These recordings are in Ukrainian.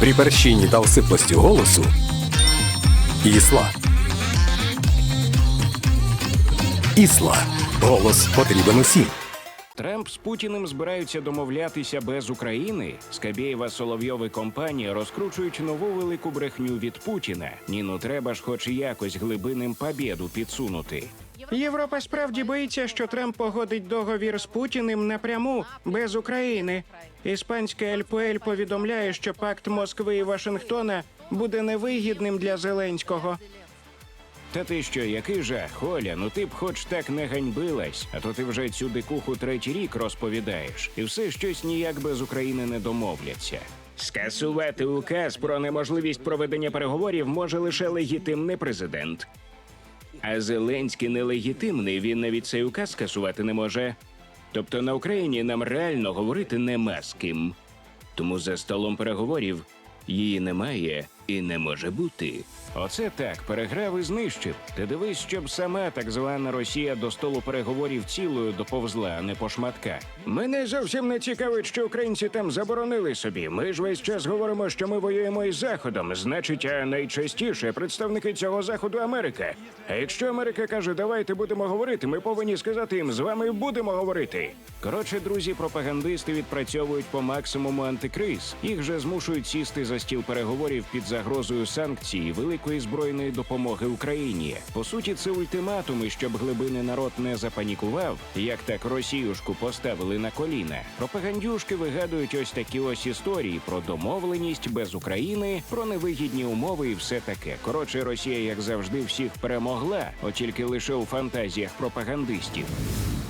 При перщині та осиплості голосу Ісла. Ісла. Голос потрібен усім. Трамп з Путіним збираються домовлятися без України. Скабєєва Соловйов і компанія розкручують нову велику брехню від Путіна. Ні, ну треба ж хоч якось глибинним побєду підсунути. Європа справді боїться, що Трамп погодить договір з Путіним напряму без України. Іспанська ЛПЛ повідомляє, що пакт Москви і Вашингтона буде невигідним для Зеленського. Та ти що, який жах, Оля, ну ти б хоч так не ганьбилась, а то ти вже цю дикуху третій рік розповідаєш, і все щось ніяк без України не домовляться. Скасувати указ про неможливість проведення переговорів може лише легітимний президент. А Зеленський нелегітимний, він навіть цей указ скасувати не може. Тобто на Україні нам реально говорити нема з ким. Тому за столом переговорів її немає і не може бути. Оце так переграв і знищив. Ти дивись, щоб сама так звана Росія до столу переговорів цілою доповзла, а не по шматках. Мене зовсім не цікавить, що українці там заборонили собі. Ми ж весь час говоримо, що ми воюємо із заходом. Значить, а найчастіше представники цього заходу Америка. А якщо Америка каже, давайте будемо говорити, ми повинні сказати їм з вами будемо говорити. Коротше, друзі, пропагандисти відпрацьовують по максимуму антикриз. Їх же змушують сісти за стіл переговорів під загрозою санкцій великої збройної допомоги Україні. По суті, це ультиматуми, щоб глибинний народ не запанікував, як так Росіюшку поставили на коліна. Пропагандюшки вигадують ось такі ось історії про домовленість без України, про невигідні умови і все таке. Коротше, Росія, як завжди, всіх перемогла, от тільки лише у фантазіях пропагандистів.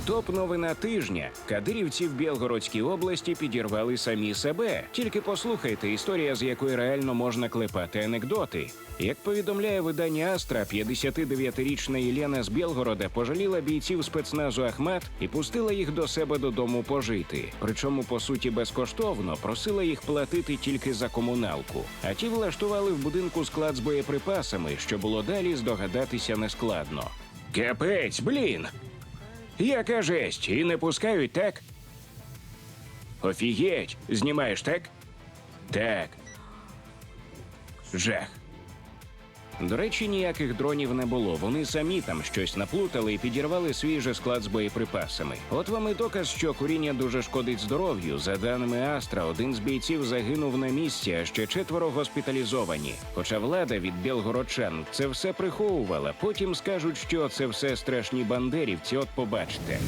Топ новина тижня. Кадирівці в Білгородській області підірвали самі себе. Тільки послухайте історія, з якої реально можна клепати анекдоти. Як повідомляє видання Астра, 59-річна Єлена з Білгорода пожаліла бійців спецназу Ахмат і пустила їх до себе додому пожити. Причому, по суті, безкоштовно просила їх платити тільки за комуналку. А ті влаштували в будинку склад з боєприпасами, що було далі здогадатися нескладно. Капець, блін! Яка жесть, і не пускають, так? Офігеть, знімаєш, так? Так. Жах. До речі, ніяких дронів не було. Вони самі там щось наплутали і підірвали свій же склад з боєприпасами. От вам і доказ, що куріння дуже шкодить здоров'ю. За даними Астра, один з бійців загинув на місці, а ще четверо госпіталізовані. Хоча влада від білгородчан це все приховувала. Потім скажуть, що це все страшні бандерівці. От побачите.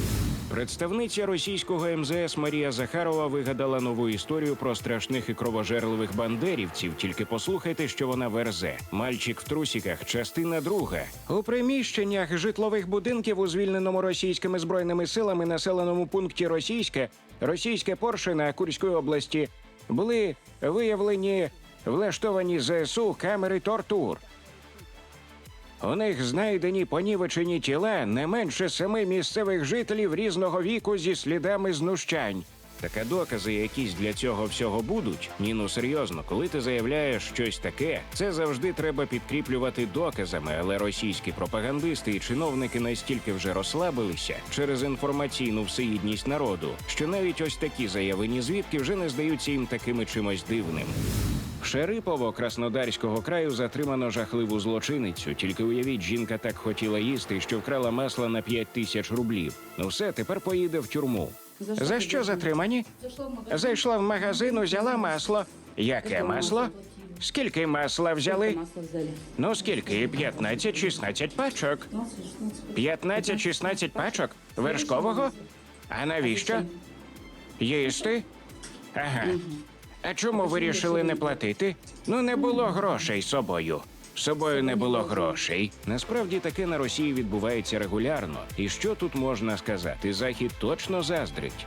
Представниця російського МЗС Марія Захарова вигадала нову історію про страшних і кровожерливих бандерівців. Тільки послухайте, що вона верзе. Мальчик в трусіках, частина друга. У приміщеннях житлових будинків у звільненому російськими збройними силами населеному пункті Російське, російське Поршина Курської області були виявлені влаштовані ЗСУ камери тортур. У них знайдені понівечені тіла не менше семи місцевих жителів різного віку зі слідами знущань. Така докази якісь для цього всього будуть. Ні, ну серйозно, коли ти заявляєш щось таке, це завжди треба підкріплювати доказами. Але російські пропагандисти і чиновники настільки вже розслабилися через інформаційну всеїдність народу, що навіть ось такі заявлені звідки вже не здаються їм такими чимось дивним. В Шерипово Краснодарського краю затримано жахливу злочиницю. Тільки уявіть, жінка так хотіла їсти, що вкрала масло на 5 тисяч рублів. Ну все, тепер поїде в тюрму. За що затримані? Зайшла в магазин, взяла масло. Яке масло? Скільки масла взяли? Взяли. Ну скільки? 15-16 пачок. 15-16 пачок? Вершкового? А навіщо? Їсти? Ага. А чому вирішили не платити? Ну, не було грошей собою. Собою не було грошей. Насправді таке на Росії відбувається регулярно. І що тут можна сказати? Захід точно заздрить.